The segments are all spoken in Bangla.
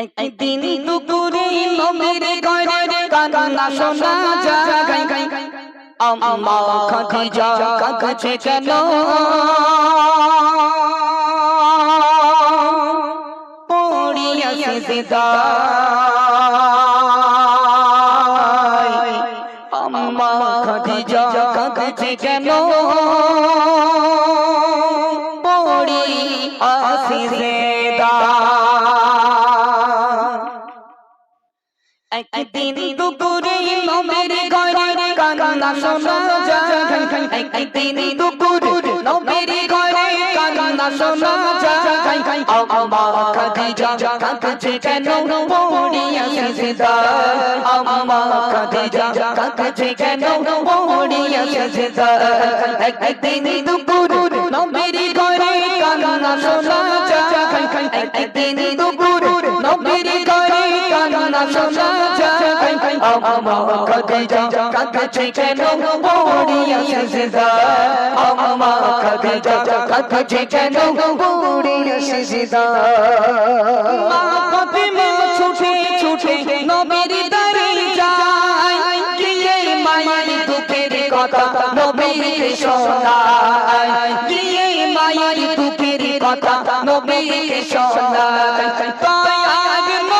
একদিন দুপুরে নবীর ঘরে কান্না শোনা যায় আম্মা খাদিজা কাছে কেন পড়িয়া সিজদায় আম্মা খাদিজা কাছে কেন একদিন দুপুরে নবীর ঘরে কান্না শোনা যায়। একদিন দুপুরে নবীর ঘরে কান্না শোনা যায়। আম্মা খাদিজা কাছে কেন? পড়িয়া সিজদা আম্মা খাদিজা কাছে কেন? পড়িয়া সিজদা একদিন দুপুরে নবীর ঘরে কান্না শোনা যায়। একদিন দুপুরে নবীর ঘরে কান্না শোনা আম্মা খাদিজা কাছে কেন পড়িয়া সিজদা আম্মা খাদিজা কাছে কেন পড়িয়া সিজদা মা ফাতিমা ছুটে ছুটে নবীর দরে যায় গিয়ে মায়ের দুঃখের কথা নবীকে শোনায় গিয়ে মায়ের দুঃখের কথা নবীকে শোনায় দয়ার নবী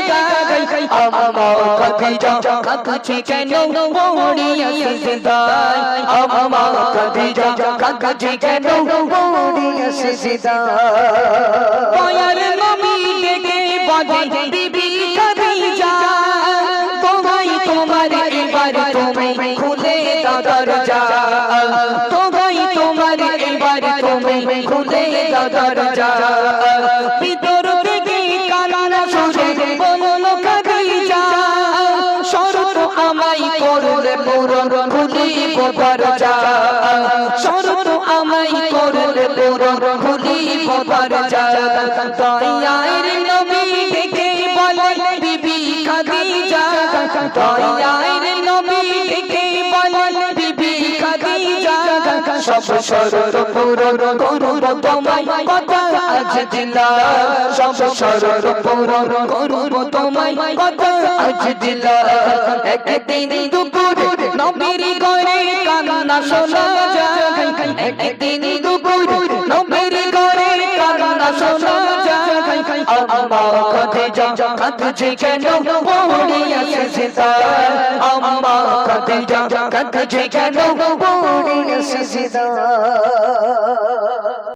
আম্মা খাদিজা কাছে কেন পড়িয়া সিজদায় আম্মা খাদিজা কাছে কেন পড়িয়া সিজদায় দয়ার নবী ডেকে বাজে বিবি খাদিজা তোমায় তোমার এবার তুমি খুলে দাও দরজা তোমার খুলে দাও দরজা পূরণ খুলিব দরজা শরত আমাই করলে পূরণ খুলিব তাই দয়ার নবী থেকে বলে বিবি খাদিজা দয়ার সব শরত পূরণ করব তোমায় কথা আজ দিলা সব শরত পূরণ করব তোমায় কথা আজ দিলা একদিন দুপুর নবীর করে কান্না শোনা যায় একদিন দুপুরে আম্মা খাদিজা কাছে কেন? পড়িয়া সিজদা আম্মা খাদিজা কাছে কেন? পড়িয়া সিজদা